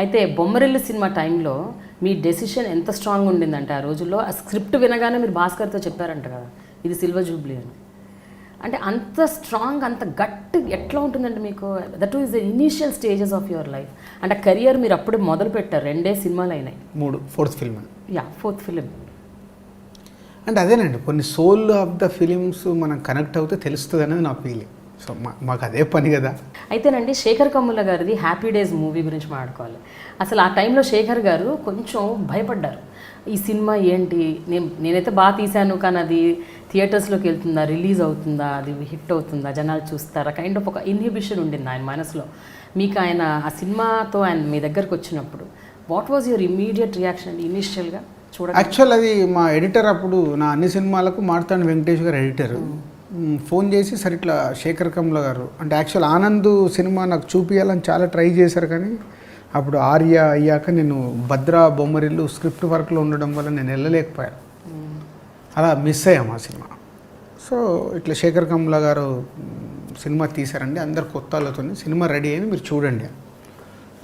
అయితే బొమ్మరిల్లు సినిమా టైంలో మీ డెసిషన్ ఎంత స్ట్రాంగ్ ఉండిందంటే ఆ రోజుల్లో ఆ స్క్రిప్ట్ వినగానే మీరు భాస్కర్తో చెప్పారంట కదా ఇది సిల్వర్ జూబ్లీ అని. అంటే అంత స్ట్రాంగ్ అంత గట్ ఎట్లా ఉంటుందంటే మీకు? That is the initial stages of your life అంటే కెరియర్ మీరు అప్పుడే మొదలు పెట్టారు రెండే సినిమాలు అయినాయి. మూడు fourth film. Yeah fourth film అంటే అదేనండి కొన్ని సోల్ ఆఫ్ ద ఫిలిమ్స్ మనం కనెక్ట్ అవుతే తెలుస్తుంది అనేది నా ఫీలింగ్. సో మా మాకు అదే పని కదా. అయితేనండి శేఖర్ కమ్ముల గారిది హ్యాపీ డేస్ మూవీ గురించి మాట్లాడుకోవాలి. అసలు ఆ టైంలో శేఖర్ గారు కొంచెం భయపడ్డారు. ఈ సినిమా ఏంటి? నేను నేనైతే బాగా తీశాను కానీ అది థియేటర్స్లోకి వెళ్తుందా రిలీజ్ అవుతుందా అది హిట్ అవుతుందా జనాలు చూస్తారా? కైండ్ ఆఫ్ ఒక ఇన్హిబిషన్ ఉండింది ఆయన మనసులో. మీకు ఆయన ఆ సినిమాతో ఆయన మీ దగ్గరకు వచ్చినప్పుడు what was your immediate reaction అండి? ఇనిషియల్గా చూడ యాక్చువల్ అది మా ఎడిటర్ అప్పుడు నా అన్ని సినిమాలకు మార్తాండ్ వెంకటేష్ గారు ఎడిటర్ ఫోన్ చేసి సరే ఇట్లా శేఖర్ కమ్ల గారు అంటే యాక్చువల్ ఆనంద్ సినిమా నాకు చూపించాలని చాలా ట్రై చేశారు కానీ అప్పుడు ఆర్య అయ్యాక నేను భద్ర బొమ్మరిల్లు స్క్రిప్ట్ వర్క్లో ఉండడం వల్ల నేను వెళ్ళలేకపోయాను. అలా మిస్ అయ్యాం ఆ సినిమా. సో ఇట్లా శేఖర్ కమ్ల గారు సినిమా తీశారండి. అందరు కొత్త వాళ్ళతోనే సినిమా రెడీ అయింది. మీరు చూడండి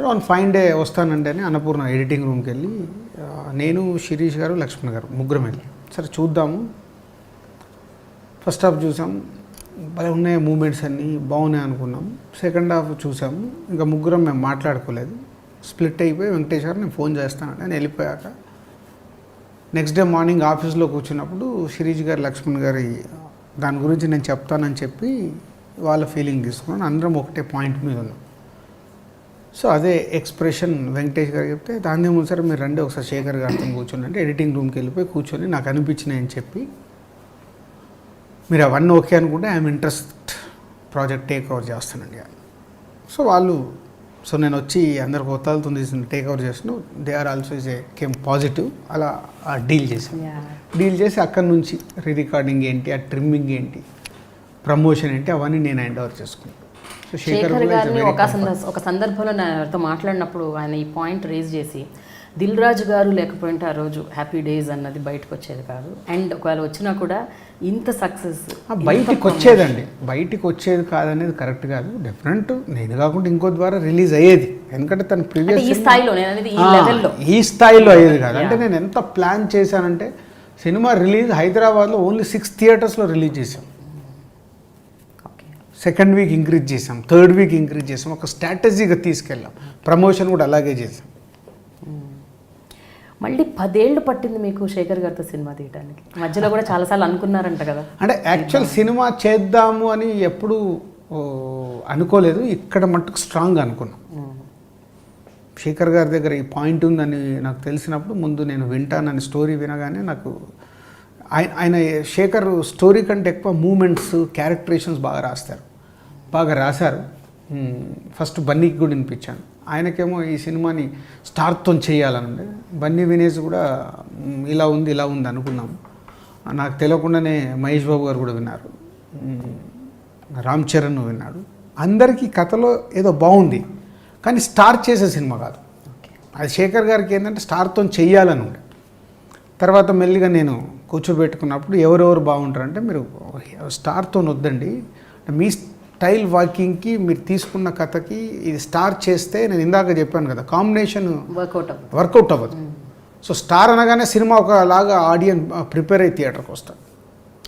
ఆన్ ఫైన్ డే వస్తానండి అని అన్నపూర్ణ ఎడిటింగ్ రూమ్కి వెళ్ళి నేను శిరీష్ గారు లక్ష్మణ్ గారు ముగ్గురం వెళ్ళి. సరే చూద్దాము. ఫస్ట్ హాఫ్ చూసాం. భలే ఉన్నాయి మూమెంట్స్ అన్నీ బాగున్నాయి అనుకున్నాం. సెకండ్ హాఫ్ చూసాం. ఇంకా ముగ్గురం మేము మాట్లాడుకోలేదు. స్ప్లిట్ అయిపోయి వెంకటేష్ గారు నేను ఫోన్ చేస్తానంటే నేను వెళ్ళిపోయాక. నెక్స్ట్ డే మార్నింగ్ ఆఫీస్లో కూర్చున్నప్పుడు శిరీష్ గారు లక్ష్మణ్ గారి దాని గురించి నేను చెప్తానని చెప్పి వాళ్ళ ఫీలింగ్ తీసుకున్నాను. అందరం ఒకటే పాయింట్ మీద ఉన్నాం. సో అదే ఎక్స్ప్రెషన్ వెంకటేష్ గారు చెప్తే దాని ముందు సరే మీరు రండి ఒకసారి శేఖర్ గారితో కూర్చోండి అంటే ఎడిటింగ్ రూమ్కి వెళ్ళిపోయి కూర్చొని నాకు అనిపించినాయని చెప్పి మీరు అవన్నీ ఓకే అనుకుంటే I'm interest project take over చేస్తానండి సో వాళ్ళు సో నేను వచ్చి అందరు కొత్తలతో తీసిన టేక్ ఓవర్ చేసిన they are also is a came positive అలా డీల్ చేశాను. డీల్ చేసి అక్కడి నుంచి రీ రికార్డింగ్ ఏంటి ఆ ట్రిమ్మింగ్ ఏంటి ప్రమోషన్ ఏంటి అవన్నీ నేను హ్యాండ్ ఓవర్ చేసుకున్నాను. సో శేఖర్ గారిని ఒక సందర్భంలో నాతో మాట్లాడినప్పుడు ఆయన ఈ పాయింట్ రేజ్ చేసి దిల్ రాజు గారు లేకపోయింటే ఆ రోజు హ్యాపీ డేస్ అన్నది బయటకు వచ్చేది కాదు. అండ్ ఒకవేళ వచ్చినా కూడా ఇంత సక్సెస్ బయటికి వచ్చేదండి. బయటికి వచ్చేది కాదనేది కరెక్ట్ కాదు. డిఫరెంట్ నేను కాకుండా ఇంకో ద్వారా రిలీజ్ అయ్యేది. ఎందుకంటే తన ప్రీవియస్ ఈ స్థాయిలో ఈ స్థాయిలో అయ్యేది కాదు. అంటే నేను ఎంత ప్లాన్ చేశానంటే సినిమా రిలీజ్ హైదరాబాద్లో ఓన్లీ సిక్స్ థియేటర్స్లో release okay second week increase చేసాం థర్డ్ వీక్ ఇంక్రీజ్ చేసాం ఒక స్ట్రాటజీగా తీసుకెళ్ళాం. ప్రమోషన్ కూడా అలాగే చేసాం మళ్ళీ పదేళ్ళు పట్టింది మీకు శేఖర్ గారితో సినిమా తీయడానికి మధ్యలో కూడా చాలాసార్లు అనుకున్నారంట కదా. అంటే యాక్చువల్ సినిమా. చేద్దాము అని ఎప్పుడు అనుకోలేదు. ఇక్కడ మట్టుకు స్ట్రాంగ్ అనుకున్నాం. శేఖర్ గారి దగ్గర ఈ పాయింట్ ఉందని నాకు తెలిసినప్పుడు ముందు నేను వింటానని స్టోరీ వినగానే నాకు ఆయన ఆయన శేఖర్ స్టోరీ కంటే ఎక్కువ మూమెంట్స్ క్యారెక్టరేషన్స్ బాగా రాస్తారు. బాగా రాశారు. ఫస్ట్ బన్నీకి కూడా వినిపించాను. ఆయనకేమో ఈ సినిమాని స్టార్తో చేయాలని ఉండే బన్నీ వినేసి కూడా ఇలా ఉంది ఇలా ఉంది అనుకున్నాం. నాకు తెలియకుండానే మహేష్ బాబు గారు కూడా విన్నారు. రామ్ చరణ్ విన్నాడు. అందరికీ కథలో ఏదో బాగుంది కానీ స్టార్ట్ చేసే సినిమా కాదు. అది శేఖర్ గారికి ఏంటంటే స్టార్తో చెయ్యాలని ఉండే తర్వాత మెల్లిగా నేను కూర్చోబెట్టుకున్నప్పుడు ఎవరెవరు బాగుంటారంటే మీరు స్టార్తో వద్దండి. మీ స్టైల్ వాకింగ్కి మీరు తీసుకున్న కథకి ఇది స్టార్ చేస్తే నేను ఇందాక చెప్పాను కదా కాంబినేషన్ వర్కౌట్ అవ్వదు. వర్కౌట్ అవ్వదు. సో స్టార్ అనగానే సినిమా ఒకలాగా ఆడియన్ ప్రిపేర్ అయ్యి థియేటర్కి వస్తాడు.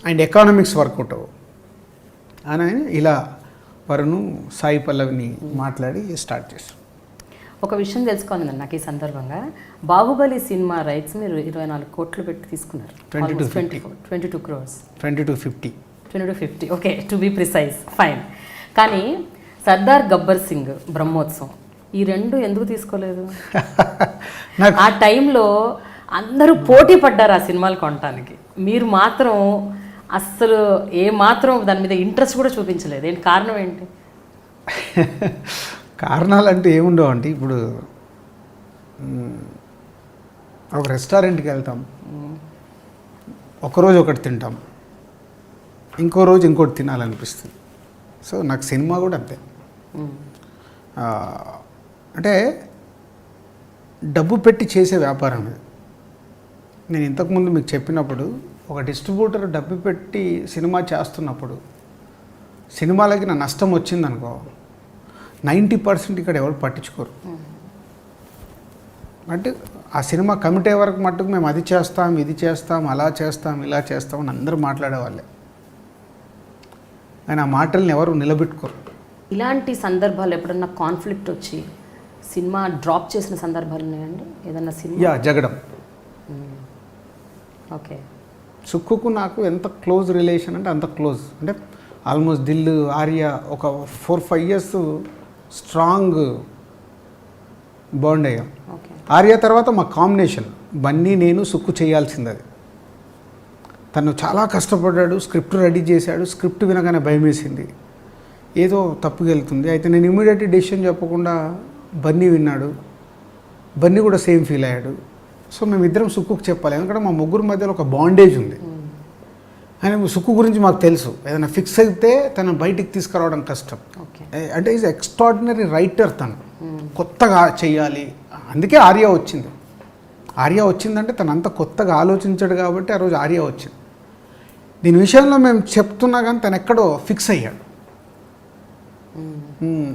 అండ్ ఎకానమిక్స్ వర్కౌట్ అవ్వవు. అని ఆయన ఇలా వరుణ్ సాయి పల్లవిని మాట్లాడి స్టార్ట్ చేశాం ఒక విషయం తెలుసుకోవాలండి నాకు ఈ సందర్భంగా. బాహుబలి సినిమా రైట్స్ మీరు ఇరవై నాలుగు కోట్లు పెట్టి తీసుకున్నారు. 22, twenty twenty two crores twenty two fifty. Twenty two fifty okay to be precise fine కానీ సర్దార్ గబ్బర్ సింగ్ బ్రహ్మోత్సవం ఈ రెండు ఎందుకు తీసుకోలేదు? ఆ టైంలో అందరూ పోటీ పడ్డారు ఆ సినిమాలు కొనడానికి మీరు మాత్రం అస్సలు ఏ మాత్రం దాని మీద ఇంట్రెస్ట్ కూడా చూపించలేదు. ఏంటి కారణం ఏంటి? కారణాలు అంటే ఏముండవు అంటే ఇప్పుడు ఒక రెస్టారెంట్కి వెళ్తాం. ఒకరోజు ఒకటి తింటాం. ఇంకో రోజు ఇంకోటి తినాలనిపిస్తుంది. సో నాకు సినిమా కూడా అంతే. అంటే డబ్బు పెట్టి చేసే వ్యాపారం ఇది. నేను ఇంతకుముందు మీకు చెప్పినప్పుడు ఒక డిస్ట్రిబ్యూటర్ డబ్బు పెట్టి సినిమా చేస్తున్నప్పుడు సినిమాలకి నా నష్టం వచ్చిందనుకో నైంటీ పర్సెంట్ ఇక్కడ ఎవరు పట్టించుకోరు. అంటే ఆ సినిమా కమిట్ వరకు మట్టుకు మేము అది చేస్తాం ఇది చేస్తాం అలా చేస్తాం ఇలా చేస్తాం అని అందరూ మాట్లాడేవాళ్ళే. కానీ ఆ మాటల్ని ఎవరు నిలబెట్టుకోరు. ఇలాంటి సందర్భాలు ఎప్పుడన్నా కాన్ఫ్లిక్ట్ వచ్చి సినిమా డ్రాప్ చేసిన సందర్భాలు ఉన్నాయండి? ఏదన్నా సినిమా? యా జగడం. ఓకే సుక్కుకు నాకు ఎంత క్లోజ్ రిలేషన్ అంటే అంత క్లోజ్ అంటే ఆల్మోస్ట్ దిల్ ఆర్య ఒక four five years strong bond అయ్యాం. ఓకే ఆర్య తర్వాత మా కాంబినేషన్ బన్నీ నేను సుక్కు చేయాల్సింది అది. తను చాలా కష్టపడ్డాడు స్క్రిప్ట్ రెడీ చేశాడు స్క్రిప్ట్ వినగానే భయం వేసింది ఏదో తప్పుగా వెళ్తుంది. అయితే నేను ఇమీడియట్ డెసిషన్ చెప్పకుండా బన్నీ విన్నాడు. బన్నీ కూడా సేమ్ ఫీల్ అయ్యాడు. సో మేమిద్దరం సుక్కుకు చెప్పాలి. ఎందుకంటే మా ముగ్గురు మధ్యలో ఒక బాండేజ్ ఉంది. ఆయన సుక్కు గురించి మాకు తెలుసు. ఏదైనా ఫిక్స్ అయితే తను బయటికి తీసుకురావడం కష్టం. అంటే ఈజ్ ఎక్స్ట్రాడినరీ రైటర్ తను. కొత్తగా చెయ్యాలి. అందుకే ఆర్య వచ్చింది. ఆర్య వచ్చిందంటే తను అంత కొత్తగా ఆలోచించాడు కాబట్టి ఆ రోజు ఆర్య వచ్చింది. దీని విషయంలో మేము చెప్తున్నా కానీ తను ఎక్కడో ఫిక్స్ అయ్యాడు.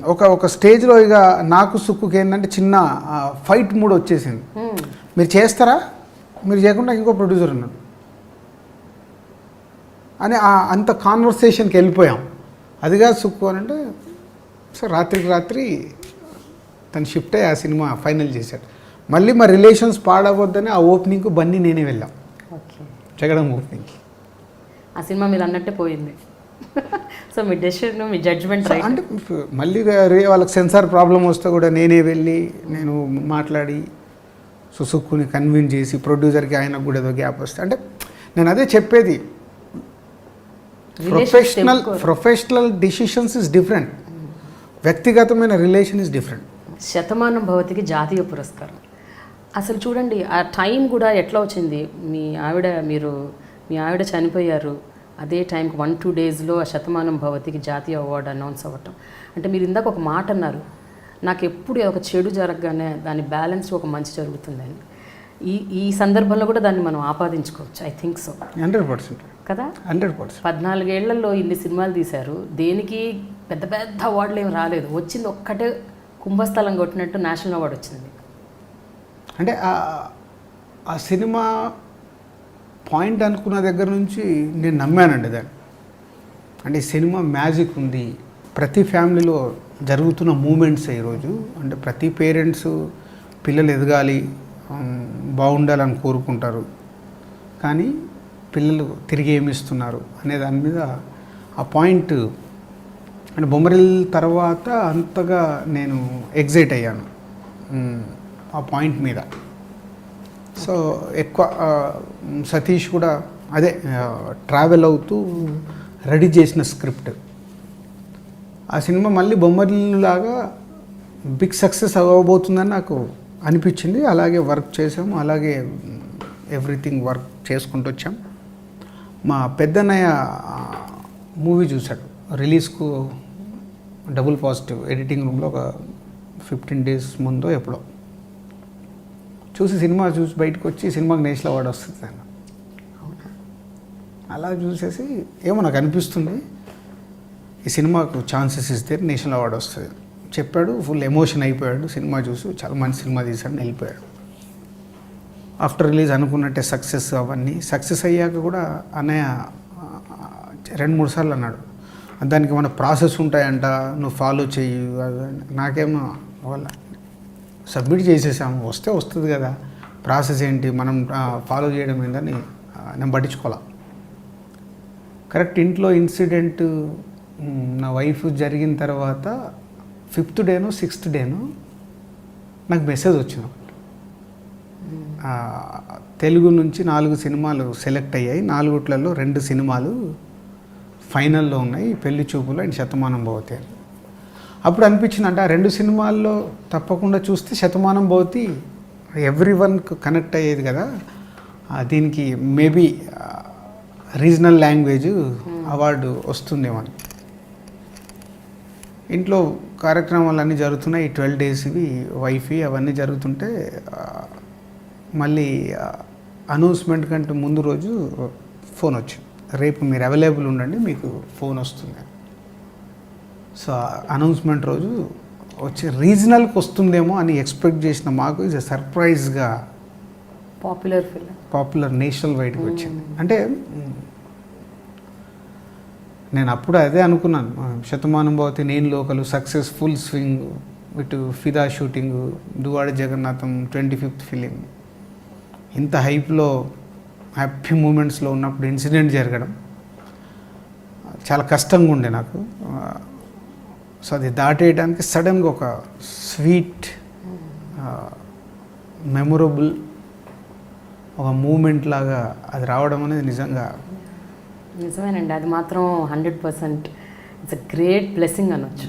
ఒక ఒక స్టేజ్లో ఇక నాకు సుక్కుకి ఏంటంటే చిన్న ఫైట్ మూడ్ వచ్చేసింది. మీరు చేస్తారా? మీరు చేయకుండా ఇంకో ప్రొడ్యూసర్ ఉన్నాడు. అని ఆ- అంత కాన్వర్సేషన్కి వెళ్ళిపోయాం. అదిగా సుక్కు అని అంటే సో రాత్రికి రాత్రి తను షిఫ్ట్ అయ్యి ఆ సినిమా ఫైనల్ చేశాడు. మళ్ళీ మా రిలేషన్స్ పాడవద్దని ఆ ఓపెనింగ్కు బన్నీ నేనే వెళ్ళాం. ఓకే. జగడం ఓపెనింగ్కి. ఆ సినిమా మీరు అన్నట్టే పోయింది. సో మీ డెసిషన్ మీ జడ్జ్మెంట్ అంటే మళ్ళీ రే వాళ్ళకి సెన్సార్ ప్రాబ్లం వస్తే కూడా నేనే వెళ్ళి నేను మాట్లాడి సుసుక్కుని కన్విన్స్ చేసి ప్రొడ్యూసర్కి ఆయనకు కూడా ఏదో గ్యాప్ వస్తే అంటే నేను అదే చెప్పేది. Professional professional decisions is different వ్యక్తిగతమైన రిలేషన్ ఇస్ డిఫరెంట్ శతమానం భవతికి జాతీయ పురస్కారం. అసలు చూడండి ఆ టైం కూడా ఎట్లా వచ్చింది? మీ ఆవిడ మీరు మీ ఆవిడ చనిపోయారు. అదే టైంకి వన్ టూ డేస్లో ఆ శతమానం భవతికి జాతీయ అవార్డు అనౌన్స్ అవ్వటం. అంటే మీరు ఇందాక ఒక మాట అన్నారు నాకు ఎప్పుడు ఒక చెడు జరగగానే దాని బ్యాలెన్స్ ఒక మంచి జరుగుతుందని. ఈ ఈ సందర్భంలో కూడా దాన్ని మనం ఆపాదించుకోవచ్చు I think so hundred percent. కదా? Hundred percent. పద్నాలుగేళ్ళలో ఇన్ని సినిమాలు తీశారు దేనికి పెద్ద పెద్ద అవార్డులు ఏం రాలేదు. వచ్చింది ఒక్కటే కుంభస్థలం కొట్టినట్టు నేషనల్ అవార్డు వచ్చింది. అంటే ఆ సినిమా పాయింట్ అనుకున్న దగ్గర నుంచి నేను నమ్మానండి దాన్ని. అంటే సినిమా మ్యాజిక్ ఉంది. ప్రతి ఫ్యామిలీలో జరుగుతున్న మూమెంట్స్ ఈరోజు అంటే ప్రతి పేరెంట్స్ పిల్లలు ఎదగాలి బాగుండాలని కోరుకుంటారు. కానీ పిల్లలు తిరిగి ఏమిస్తున్నారు అనే దాని మీద ఆ పాయింట్ అంటే బొమ్మరిల్ తర్వాత అంతగా నేను ఎగ్జైట్ అయ్యాను. ఆ పాయింట్ మీద. సో ఎక్కువ సతీష్ కూడా అదే ట్రావెల్ అవుతూ రెడీ చేసిన స్క్రిప్ట్ ఆ సినిమా మళ్ళీ బొమ్మరిల్లాగా బిగ్ సక్సెస్ అవ్వబోతుందని నాకు అనిపించింది. అలాగే వర్క్ చేసాము అలాగే ఎవ్రీథింగ్ వర్క్ చేసుకుంటూ వచ్చాం. మా పెద్దన్నయ్య మూవీ చూశాడు. రిలీజ్కు డబుల్ పాజిటివ్ ఎడిటింగ్ రూమ్లో ఒక ఫిఫ్టీన్ డేస్ ముందో ఎప్పుడో. చూసి సినిమా చూసి బయటకు వచ్చి సినిమాకి నేషనల్ అవార్డు వస్తుంది అన్న అలా చూసేసి ఏమో నాకు అనిపిస్తుంది. ఈ సినిమాకు ఛాన్సెస్ ఇస్తే నేషనల్ అవార్డు వస్తుంది. చెప్పాడు ఫుల్ ఎమోషన్ అయిపోయాడు. సినిమా చూసి చాలా మంచి సినిమా తీశాడు వెళ్ళిపోయాడు. ఆఫ్టర్ రిలీజ్ అనుకున్నట్టే సక్సెస్ అవన్నీ. సక్సెస్ అయ్యాక కూడా అన్నయ్య రెండు మూడు సార్లు అన్నాడు. దానికి మన ప్రాసెస్ ఉంటాయంట నువ్వు ఫాలో చెయ్యి. నాకేమో వాళ్ళ సబ్మిట్ చేసేసాము. వస్తే వస్తుంది కదా. ప్రాసెస్ ఏంటి? మనం ఫాలో చేయడం ఏంటని నేను పట్టించుకోవాలా కరెక్ట్ ఇంట్లో ఇన్సిడెంట్ నా వైఫ్ జరిగిన తర్వాత ఫిఫ్త్ డేను సిక్స్త్ డేను నాకు మెసేజ్ వచ్చింది. తెలుగు నుంచి నాలుగు సినిమాలు సెలెక్ట్ అయ్యాయి. నాలుగుట్లలో రెండు సినిమాలు ఫైనల్లో ఉన్నాయి. పెళ్ళి చూపులు అండ్ శతమానం భవతి అని. అప్పుడు అనిపించింది అంటే ఆ రెండు సినిమాల్లో తప్పకుండా చూస్తే శతమానం పోతి ఎవ్రీ వన్కు కనెక్ట్ అయ్యేది కదా. దీనికి మేబీ రీజనల్ లాంగ్వేజ్ అవార్డు వస్తుందేమో అని. ఇంట్లో కార్యక్రమాలు అన్నీ జరుగుతున్నాయి ట్వెల్వ్ డేస్వి వైఫీ అవన్నీ జరుగుతుంటే మళ్ళీ అనౌన్స్మెంట్ కంటే ముందు రోజు ఫోన్ వచ్చింది. రేపు మీరు అవైలబుల్ ఉండండి మీకు ఫోన్ వస్తుంది సో అనౌన్స్మెంట్ రోజు వచ్చి రీజనల్కి వస్తుందేమో అని ఎక్స్పెక్ట్ చేసిన మాకు ఇది సర్ప్రైజ్గా పాపులర్ ఫిల్మ్ పాపులర్ నేషనల్ వైడ్కి వచ్చింది. అంటే మ్, నేను అప్పుడు అదే అనుకున్నాను. ఆ, శతమానం భవతి నేను లోకలు సక్సెస్ఫుల్ స్వింగ్ ఇటు Fidaa shooting Duvvada Jagannadham twenty fifth film ఇంత హైప్లో హ్యాపీ మూమెంట్స్లో ఉన్నప్పుడు ఇన్సిడెంట్ జరగడం చాలా కష్టంగా ఉండే నాకు సో అది దాటేయడానికి సడన్గా ఒక స్వీట్ మెమొరబుల్ ఒక మూమెంట్ లాగా అది రావడం అనేది నిజంగా నిజమేనండి. అది మాత్రం hundred percent. It's a great blessing అనొచ్చు.